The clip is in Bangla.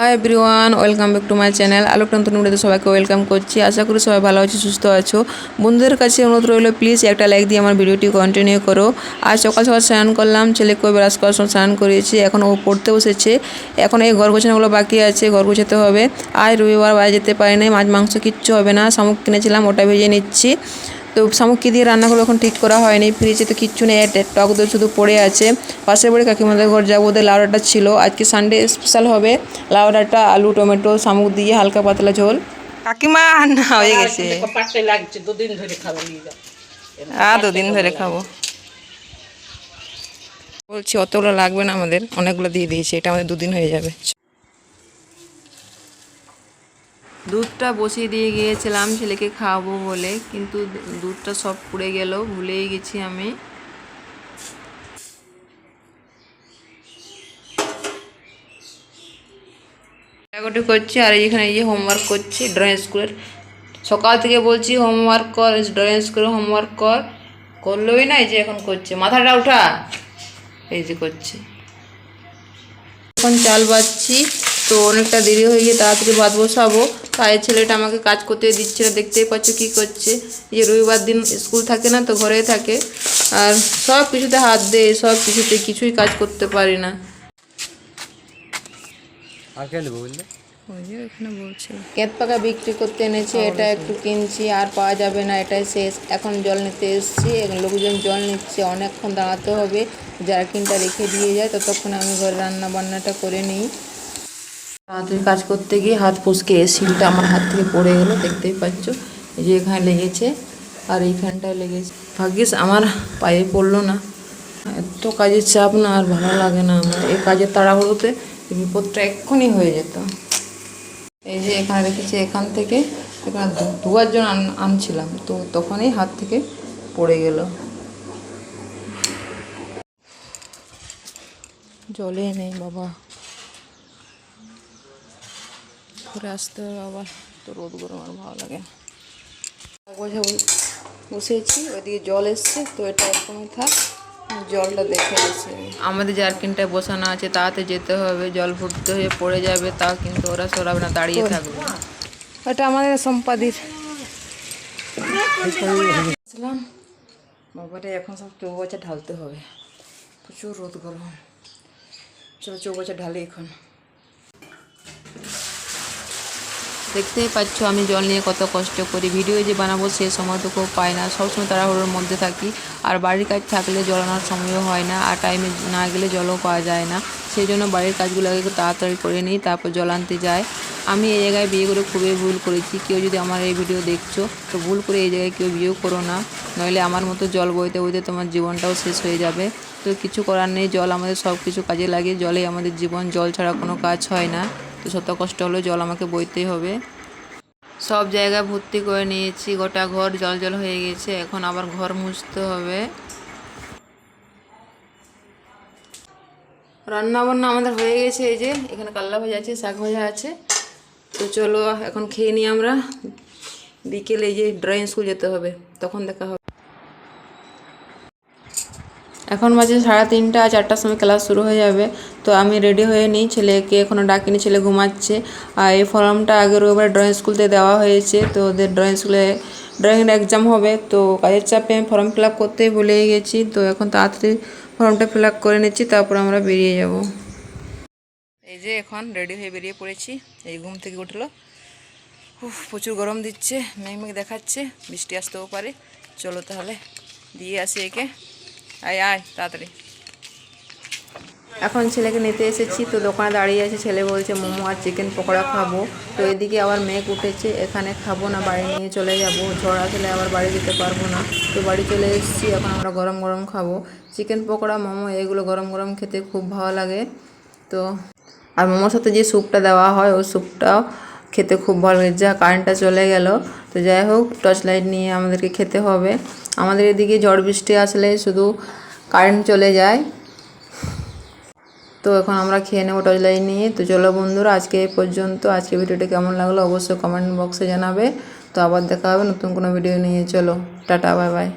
Hi everyone welcome back to my channel Alok নতুন ভিডিওতে সবাইকে ওয়েলকাম করছি। আশা করি সবাই ভালো আছো, সুস্থ আছো। বন্ধুদের কাছে অনুরোধ রইল প্লিজ একটা লাইক দিয়ে আমার ভিডিওটি কন্টিনিউ করো। আজ সকাল সকাল স্নান করলাম ছেলেকে ব্রাশ করার সময় স্নান করিয়েছি, এখন ও পড়তে বসেছে। এখন এই ঘর গোছানোগুলো বাকি আছে, ঘর গোছাতে হবে। আজ রবিবার বাইরে যেতে পারি নাই, মাছ মাংস কিচ্ছু হবে না, শামুক কিনেছিলাম, ওটা ভেজে নিচ্ছি। তো শামুক কী দিয়ে রান্নাগুলো এখন ঠিক করা হয়নি ফ্রিজে তো কিচ্ছু নেই টক দই শুধু পড়ে আছে। পাশের বাড়ি কাকিমাদের ঘর যাব ওদের লাউ লাউডাটা ছিল। আজকে সানডে স্পেশাল হবে লাউ লাউডাটা আলু টমেটো শামুক দিয়ে হালকা পাতলা ঝোল। কাকিমা না হয়ে গেছে। পাটে লাগছে দুদিন ধরে খাব নিয়ে যাও। আর দুদিন ধরে খাব বলছি অতগুলো লাগবে না আমাদের অনেকগুলো দিয়ে দিয়েছি এটা আমাদের দুদিন হয়ে যাবে। দুধটা বসিয়ে দিয়ে গিয়েছিলাম ছেলেকে খাওয়াবো বলে, কিন্তু দুধটা সব পুড়ে গেল, ভুলেই গেছি আমি। কাটাকুটি করছি, আর এখানে এই যে হোমওয়ার্ক করছি ড্রয়িং স্কুলের সকাল থেকে বলছি হোমওয়ার্ক কর ড্রয়িং স্কুলের হোমওয়ার্ক কর। করলোই না, এই যে এখন করছে। মাথাটা উঠা। এই যে করছে। এখন চাল বাচ্ছি তো অনেকটা দেরি হয়ে গিয়ে তাড়াতাড়ি ভাত বসাবো। তাই ছেলেটা আমাকে কাজ করতে দিচ্ছে না দেখতেই পাচ্ছ কী করছে। যে রবিবার দিন স্কুল থাকে না তো ঘরেই থাকে। আর সব কিছুতে হাত দেয় সব কিছুতে কিছুই কাজ করতে পারি না। কেত পাকা বিক্রি করতে এনেছে এটা একটু কিনছি আর পাওয়া যাবে না এটাই শেষ। এখন জল নিতে এসেছি লোকজন জল নিচ্ছে অনেকক্ষণ দাঁড়াতে হবে। জারকিনটা রেখে দিয়ে যায় ততক্ষণ আমি ঘরে রান্না বান্নাটা করে নিই। তাড়াতাড়ি কাজ করতে গিয়ে হাত ফুসকে শিলটা আমার হাত থেকে পড়ে গেলো, দেখতেই পাচ্ছ। এই যে এখানে লেগেছে, আর এইখানটায় লেগেছে। ভাগ্যিস আমার পায়ে পড়ল না। এত কাজের চাপ না, আর ভালো লাগে না আমার। এই কাজের তাড়াহুড়োতে বিপদটা এক্ষুনি হয়ে যেত। এই যে এখানে রেখেছি এখান থেকে, এখানে জন্য আন- আনছিলাম, তো তখনই হাত থেকে পড়ে গেল। জলে নেই বাবা। ঘুরে আসতে হবে আবার। তো রোদ গরম আর ভালো লাগে। বোঝা বসেছি ওইদিকে জল এসছে তো এটা এরকমই থাক। জলটা দেখে গেছি আমাদের জার্কিনটায় বসানো আছে তাতে যেতে হবে জল ভর্তি হয়ে পড়ে যাবে তা কিন্তু ওরা সরাবে না দাঁড়িয়ে থাকবে। ওটা আমাদের সম্পাদির। আসলাম। বাবারে এখন সব চৌবাচ্চা ঢালতে হবে। প্রচুর রোদ গরম। চলো চৌবাচ্চা ঢালি এখন। দেখতেই পাচ্ছ আমি জল নিয়ে কত কষ্ট করি। ভিডিও যে বানাবো সে সময়টুকু পাই না। সবসময় তাড়াহুড়োর মধ্যে থাকি। আর বাড়ির কাজ থাকলে জল আনার সময়ও হয় না আর টাইমে না গেলে জলও পাওয়া যায় না। সেই জন্য বাড়ির কাজগুলো আগে তাড়াতাড়ি করে নিই, তারপর জল আনতে যাই। আমি এই জায়গায় বিয়ে করে খুবই ভুল করেছি। কেউ যদি আমার এই ভিডিও দেখছ, তো ভুল করে এই জায়গায় কেউ বিয়েও করো না। নইলে আমার মতো জল বইতে বইতে তোমার জীবনটাও শেষ হয়ে যাবে। তো কিছু করার নেই, জল আমাদের সব কিছু কাজে লাগে। জলেই আমাদের জীবন। জল ছাড়া কোনো কাজ হয় না। তো শত কষ্ট হলেও জল আমাকে বইতেই হবে। সব জায়গায় ভর্তি করে নিয়েছি, গোটা ঘর জল জল হয়ে গেছে, এখন আবার ঘর মুছতে হবে। রান্না বান্না আমাদের হয়ে গেছে, এই যে এখানে কাল্লা ভাজা আছে, শাক ভাজা আছে। তো চলো এখন খেয়ে নিই আমরা। বিকেলে এই যে ড্রয়িং স্কুল যেতে হবে, তখন দেখা হবে। এখন বাজে সাড়ে তিনটা, চারটার সময় ক্লাস শুরু হয়ে যাবে। তো আমি রেডি হয়ে নিই, ছেলেকে এখনও ডাকিনি, ছেলে ঘুমাচ্ছে। আর এই ফর্মটা আগের ওবার ড্রয়িং স্কুলতে দেওয়া হয়েছে, তো ওদের ড্রয়িং স্কুলে ড্রয়িংয়ের এক্সাম হবে। তো কাজের চাপে আমি ফর্ম ফিল আপ করতেই ভুলেই গেছি, তো এখন তাড়াতাড়ি ফর্মটা ফিল আপ করে নিচ্ছি, তারপর আমরা বেরিয়ে যাব। এই যে এখন রেডি হয়ে বেরিয়ে পড়েছি, এই ঘুম থেকে উঠল। প্রচুর গরম দিচ্ছে, মেঘ মেঘ দেখাচ্ছে, বৃষ্টি আসতেও পারে। চলো তাহলে, দিয়ে আসি একে। আয় আয়, তাড়াতাড়ি। এখন ছেলেকে নিতে এসেছি, তো দোকানে দাঁড়িয়ে আছে, ছেলে বলছে, মোমো আর চিকেন পকোড়া খাব। তো এদিকে আবার মেঘ উঠেছে, এখানে খাব না, বাড়ি নিয়ে চলে যাব। ঝড় আসলে আবার বাড়ি যেতে পারব না। তো বাড়ি চলে এসেছি, এখন আমরা গরম গরম খাব। চিকেন পকোড়া, মোমো, এগুলো গরম গরম খেতে খুব ভালো লাগে। তো, আর মোমোর সাথে যে স্যুপটা দেওয়া হয়, ওই স্যুপটাও খেতে খুব ভালো যা কারেন্টটা চলে গেল। তো যাই হোক টর্চ লাইট নিয়ে আমাদেরকে খেতে হবে। আমাদের এদিকে ঝড় বৃষ্টি আসলে শুধু কারেন্ট চলে যায়। তো এখন আমরা খেয়ে নেব টর্চ লাইট নিয়ে। তো চলো বন্ধুরা, আজকে এই পর্যন্ত। আজকে ভিডিওটা কেমন লাগল অবশ্যই কমেন্ট বক্সে জানাবে। তো আবার দেখা হবে নতুন কোনো ভিডিও নিয়ে। চলো, টাটা বাই বাই